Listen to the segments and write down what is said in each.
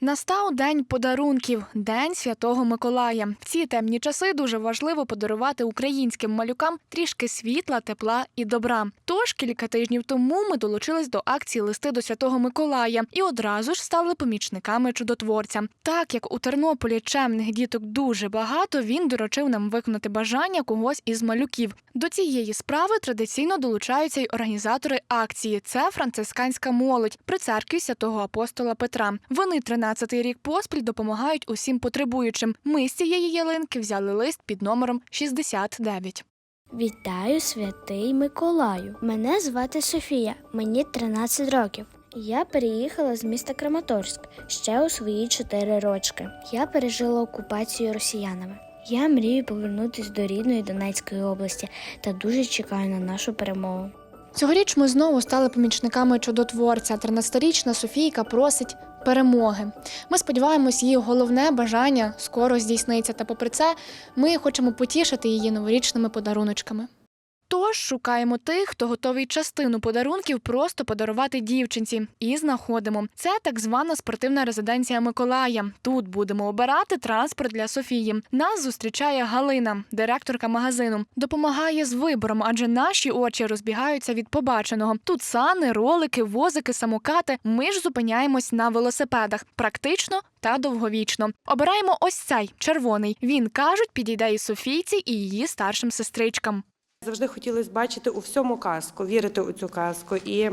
Настав день подарунків, день святого Миколая. В ці темні часи дуже важливо подарувати українським малюкам трішки світла, тепла і добра. Тож кілька тижнів тому ми долучились до акції листи до святого Миколая і одразу ж стали помічниками чудотворця. Так як у Тернополі чемних діток дуже багато, він доручив нам виконати бажання когось із малюків. До цієї справи традиційно долучаються й організатори акції. Це францисканська молодь при церкві святого апостола Петра. Вони 13-й рік поспіль допомагають усім потребуючим. Ми з цієї ялинки взяли лист під номером 69. Вітаю, святий Миколаю. Мене звати Софія, мені 13 років. Я переїхала з міста Краматорськ ще у свої 4 рочки. Я пережила окупацію росіянами. Я мрію повернутися до рідної Донецької області та дуже чекаю на нашу перемогу. Цьогоріч ми знову стали помічниками чудотворця. 13-річна Софійка просить перемоги. Ми сподіваємось, її головне бажання скоро здійсниться. Та попри це, ми хочемо потішити її новорічними подаруночками. Тож шукаємо тих, хто готовий частину подарунків просто подарувати дівчинці, і знаходимо. Це так звана спортивна резиденція Миколая. Тут будемо обирати транспорт для Софії. Нас зустрічає Галина, директорка магазину. Допомагає з вибором, адже наші очі розбігаються від побаченого. Тут сани, ролики, возики, самокати. Ми ж зупиняємось на велосипедах, практично та довговічно. Обираємо ось цей червоний. Він кажуть, підійде і Софійці, і її старшим сестричкам. Завжди хотілося бачити у всьому казку, вірити у цю казку. І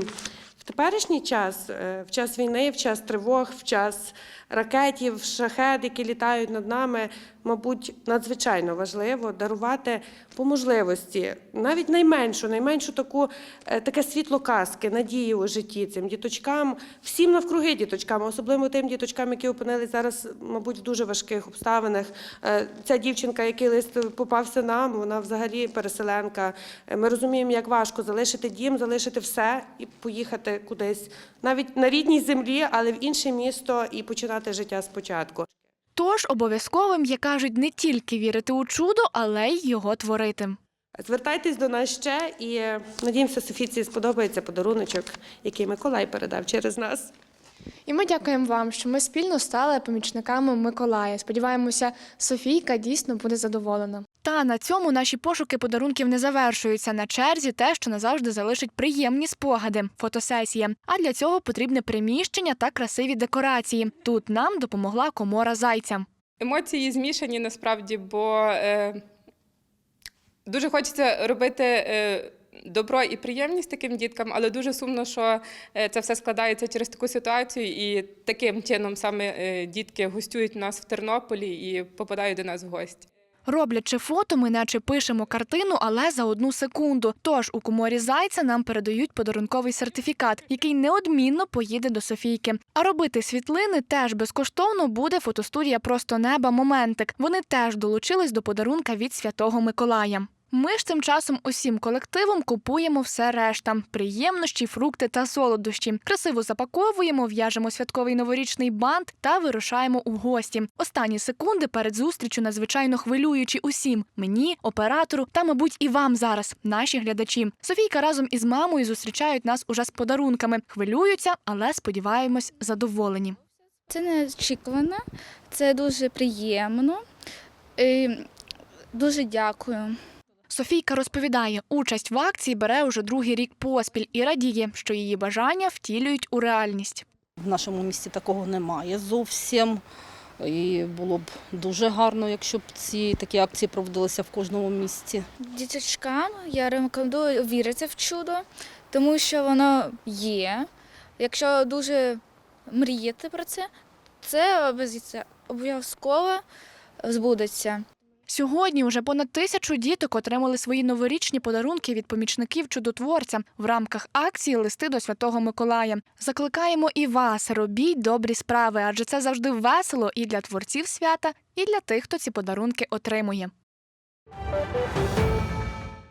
теперішній час, е, в час війни, в час тривог, в час ракетів, шахет, які літають над нами, мабуть, надзвичайно важливо дарувати по можливості навіть найменшу, найменшу таку е, таке світло казки, надії у житті цим діточкам, всім навкруги діточкам, особливо тим діточкам, які опинились зараз, мабуть, в дуже важких обставинах. Е, Ця дівчинка, який лист попався нам, вона взагалі переселенка. Ми розуміємо, як важко залишити дім, залишити все і поїхати кудись, навіть на рідній землі, але в інше місто і починати життя спочатку. Тож обов'язковим є кажуть не тільки вірити у чудо, але й його творити. Звертайтесь до нас ще і е, надіємося, Софіці сподобається подаруночок, який Миколай передав через нас. І ми дякуємо вам, що ми спільно стали помічниками Миколая. Сподіваємося, Софійка дійсно буде задоволена. Та на цьому наші пошуки подарунків не завершуються. На черзі те, що назавжди залишить приємні спогади фотосесія. А для цього потрібне приміщення та красиві декорації. Тут нам допомогла комора зайця. Емоції змішані насправді, бо е, дуже хочеться робити е, добро і приємність таким діткам, але дуже сумно, що е, це все складається через таку ситуацію, і таким чином саме е, дітки гостюють у нас в Тернополі і попадають до нас в гості. Роблячи фото, ми наче пишемо картину, але за одну секунду. Тож у коморі зайця нам передають подарунковий сертифікат, який неодмінно поїде до Софійки. А робити світлини теж безкоштовно буде фотостудія Просто неба Моментик. Вони теж долучились до подарунка від Святого Миколая. Ми ж тим часом усім колективом купуємо все решта: приємнощі, фрукти та солодощі. Красиво запаковуємо, в'яжемо святковий новорічний бант та вирушаємо у гості. Останні секунди перед зустрічю надзвичайно хвилюючі усім мені, оператору та, мабуть, і вам зараз, наші глядачі. Софійка разом із мамою зустрічають нас уже з подарунками. Хвилюються, але сподіваємось, задоволені. Це неочікувано, це дуже приємно. І дуже дякую. Софійка розповідає, участь в акції бере уже другий рік поспіль і радіє, що її бажання втілюють у реальність. В нашому місті такого немає зовсім. І було б дуже гарно, якщо б ці такі акції проводилися в кожному місті. Діточкам я рекомендую вірити в чудо, тому що воно є. Якщо дуже мріяти про це, це обов'язково- обов'язково збудеться. Сьогодні уже понад тисячу діток отримали свої новорічні подарунки від помічників чудотворця в рамках акції Листи до Святого Миколая. Закликаємо і вас, робіть добрі справи, адже це завжди весело і для творців свята, і для тих, хто ці подарунки отримує.